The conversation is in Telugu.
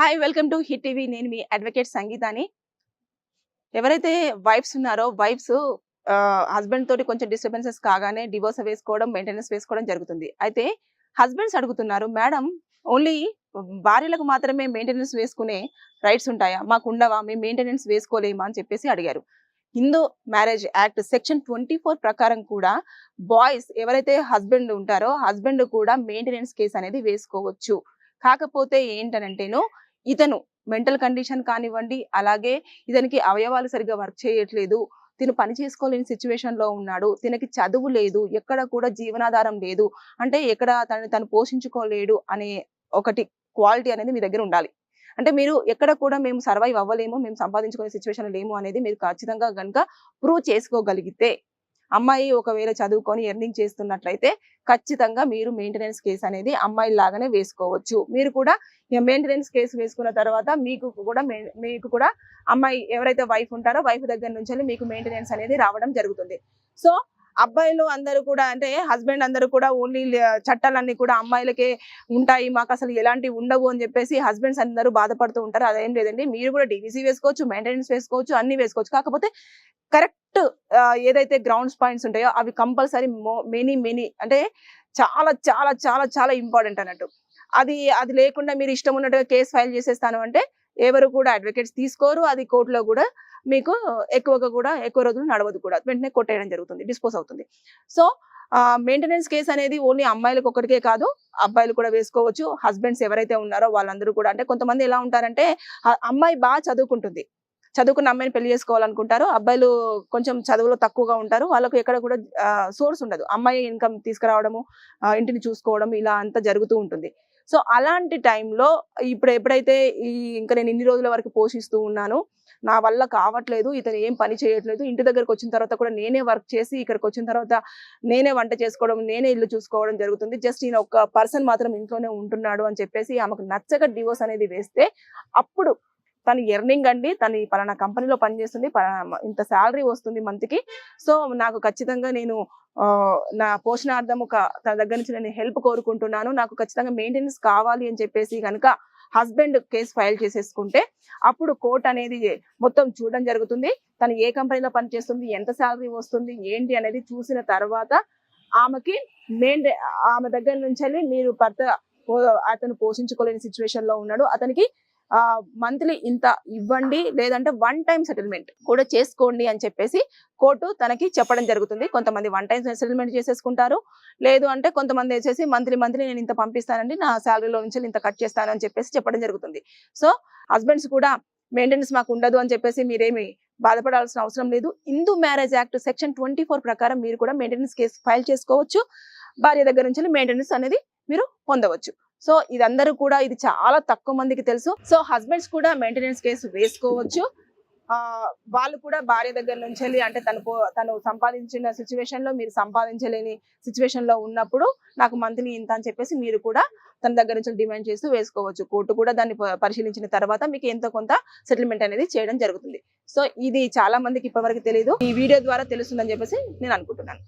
Hi welcome to Hit TV నేను మీ అడ్వకేట్ సంగీతాని. ఎవరైతే వైఫ్స్ ఉన్నారో వైఫ్స్ హస్బెండ్ తోటి కొంచెం డిస్టర్బెన్సెస్ కాగానే డివోర్స్ వేసుకోవడం మెయింటెనెన్స్ వేసుకోవడం జరుగుతుంది. అయితే హస్బెండ్స్ అడుగుతున్నారు మేడం ఓన్లీ భార్యలకు మాత్రమే మెయింటెనెన్స్ వేసుకునే రైట్స్ ఉంటాయా? మాకు ఉండవా? మేము మెయింటెనెన్స్ వేసుకోలేమా? అని చెప్పేసి అడిగారు. Hindu marriage act section twenty four ప్రకారం కూడా బాయ్స్ ఎవరైతే హస్బెండ్ ఉంటారో హస్బెండ్ కూడా మెయింటెనెన్స్ కేసు అనేది వేసుకోవచ్చు. కాకపోతే ఏంటనంటేను ఇతను మెంటల్ కండిషన్ కానివ్వండి అలాగే ఇతనికి అవయవాలు సరిగ్గా వర్క్ చేయట్లేదు తిను పని చేసుకోలేని సిచ్యువేషన్లో ఉన్నాడు తినకి చదువు లేదు ఎక్కడ కూడా జీవనాధారం లేదు అంటే ఎక్కడ తనని తను పోషించుకోలేడు అనే ఒకటి క్వాలిటీ అనేది మీ దగ్గర ఉండాలి. అంటే మీరు ఎక్కడ కూడా మేము సర్వైవ్ అవ్వలేము మేము సంపాదించుకునే సిచ్యువేషన్ లేము అనేది మీరు ఖచ్చితంగా కనుక ప్రూవ్ చేసుకోగలిగితే అమ్మాయి ఒకవేళ చదువుకొని ఎర్నింగ్ చేస్తున్నట్లయితే ఖచ్చితంగా మీరు మెయింటెనెన్స్ కేసు అనేది అమ్మాయి లాగానే వేసుకోవచ్చు. మీరు కూడా మెయింటెనెన్స్ కేసు వేసుకున్న తర్వాత మీకు కూడా మీకు కూడా అమ్మాయి ఎవరైతే వైఫ్ ఉంటారో వైఫ్ దగ్గర నుంచి మీకు మెయింటెనెన్స్ అనేది రావడం జరుగుతుంది. సో అబ్బాయిలు అందరూ కూడా అంటే హస్బెండ్ అందరూ కూడా ఓన్లీ చట్టాలన్నీ కూడా అమ్మాయిలకే ఉంటాయి. మాకు అసలు ఎలాంటివి ఉండవు అని చెప్పేసి హస్బెండ్స్ అందరూ బాధపడుతూ ఉంటారు. అదేం లేదండి మీరు కూడా డీవీసీ వేసుకోవచ్చు మెయింటెనెన్స్ వేసుకోవచ్చు అన్ని వేసుకోవచ్చు. కాకపోతే కరెక్ట్ ఏదైతే గ్రౌండ్స్ పాయింట్స్ ఉంటాయో అవి కంపల్సరీ మెనీ మెనీ అంటే చాలా చాలా చాలా చాలా ఇంపార్టెంట్ అన్నట్టు. అది అది లేకుండా మీరు ఇష్టం ఉన్నట్టుగా కేసు ఫైల్ చేసేస్తాను అంటే ఎవరు కూడా అడ్వకేట్స్ తీసుకోరు. అది కోర్టులో కూడా మీకు ఎక్కువగా కూడా ఎక్కువ రోజులు నడవదు కూడా. వెంటనే కొట్టేయడం జరుగుతుంది డిస్పోజ్ అవుతుంది. సో మెయింటెనెన్స్ కేసు అనేది ఓన్లీ అమ్మాయిలకు ఒకరికే కాదు అబ్బాయిలు కూడా వేసుకోవచ్చు. హస్బెండ్స్ ఎవరైతే ఉన్నారో వాళ్ళందరూ కూడా. అంటే కొంతమంది ఎలా ఉంటారంటే అమ్మాయి బాగా చదువుకుంటుంది. చదువుకున్న అమ్మాయిని పెళ్ళి చేసుకోవాలనుకుంటారు అబ్బాయిలు కొంచెం చదువులో తక్కువగా ఉంటారు. వాళ్ళకు ఎక్కడ కూడా సోర్స్ ఉండదు. అమ్మాయి ఇన్కమ్ తీసుకురావడము ఇంటిని చూసుకోవడం ఇలా అంతా జరుగుతూ ఉంటుంది. సో అలాంటి టైంలో ఇప్పుడు ఎప్పుడైతే ఈ ఇంకా నేను ఇన్ని రోజుల వరకు పోషిస్తూ ఉన్నాను నా వల్ల కావట్లేదు ఇతను ఏం పని చేయట్లేదు ఇంటి దగ్గరకు వచ్చిన తర్వాత కూడా నేనే వర్క్ చేసి ఇక్కడికి వచ్చిన తర్వాత నేనే వంట చేసుకోవడం నేనే ఇల్లు చూసుకోవడం జరుగుతుంది. జస్ట్ ఈయన ఒక పర్సన్ మాత్రం ఇంట్లోనే ఉంటున్నాడు అని చెప్పేసి ఆమెకు నచ్చక డివోర్స్ అనేది వేస్తే అప్పుడు తను ఎర్నింగ్ అండి తను ఈ పలానా కంపెనీలో పనిచేస్తుంది పలానా ఇంత శాలరీ వస్తుంది మంత్కి. కి సో నాకు ఖచ్చితంగా నేను నా పోషణార్థం ఒక తన దగ్గర నుంచి నేను హెల్ప్ కోరుకుంటున్నాను. నాకు ఖచ్చితంగా మెయింటెనెన్స్ కావాలి అని చెప్పేసి కనుక హస్బెండ్ కేసు ఫైల్ చేసేసుకుంటే అప్పుడు కోర్ట్ అనేది మొత్తం చూడడం జరుగుతుంది. తను ఏ కంపెనీలో పనిచేస్తుంది ఎంత శాలరీ వస్తుంది ఏంటి అనేది చూసిన తర్వాత ఆమెకి మెయిన్ ఆమె దగ్గర నుంచి వెళ్ళి మీరు భర్త పో- అతను పోషించుకోలేని సిచ్యువేషన్లో ఉన్నాడు. అతనికి మంత్లీ ఇంత ఇవ్వండి లేదంటే వన్ టైం సెటిల్మెంట్ కూడా చేసుకోండి అని చెప్పేసి కోర్టు తనకి చెప్పడం జరుగుతుంది. కొంతమంది వన్ టైం సెటిల్మెంట్ చేసేసుకుంటారు. లేదు అంటే కొంతమంది వచ్చేసి మంత్లీ మంత్లీ నేను ఇంత పంపిస్తానండి నా శాలరీలో నుంచి ఇంత కట్ చేస్తాను అని చెప్పేసి చెప్పడం జరుగుతుంది. సో హస్బెండ్స్ కూడా మెయింటెనెన్స్ మాకు ఉండదు అని చెప్పేసి మీరేమి బాధపడాల్సిన అవసరం లేదు. Hindu marriage act section twenty four ప్రకారం మీరు కూడా మెయింటెనెన్స్ కేసు ఫైల్ చేసుకోవచ్చు. భార్య దగ్గర నుంచి మెయింటెనెన్స్ అనేది మీరు పొందవచ్చు. సో ఇదందరూ కూడా ఇది చాలా తక్కువ మందికి తెలుసు. సో హస్బెండ్స్ కూడా మెయింటెనెన్స్ కేసు వేసుకోవచ్చు. ఆ వాళ్ళు కూడా భార్య దగ్గర నుంచి వెళ్ళి అంటే తను తను సంపాదించిన సిచ్యువేషన్లో మీరు సంపాదించలేని సిచ్యువేషన్లో ఉన్నప్పుడు నాకు మంత్లీ ఇంత అని చెప్పేసి మీరు కూడా తన దగ్గర నుంచి డిమాండ్ చేస్తూ వేసుకోవచ్చు. కోర్టు కూడా దాన్ని పరిశీలించిన తర్వాత మీకు ఎంతో కొంత సెటిల్మెంట్ అనేది చేయడం జరుగుతుంది. సో ఇది చాలా మందికి ఇప్పటివరకు తెలియదు ఈ వీడియో ద్వారా తెలుస్తుందని చెప్పేసి నేను అనుకుంటున్నాను.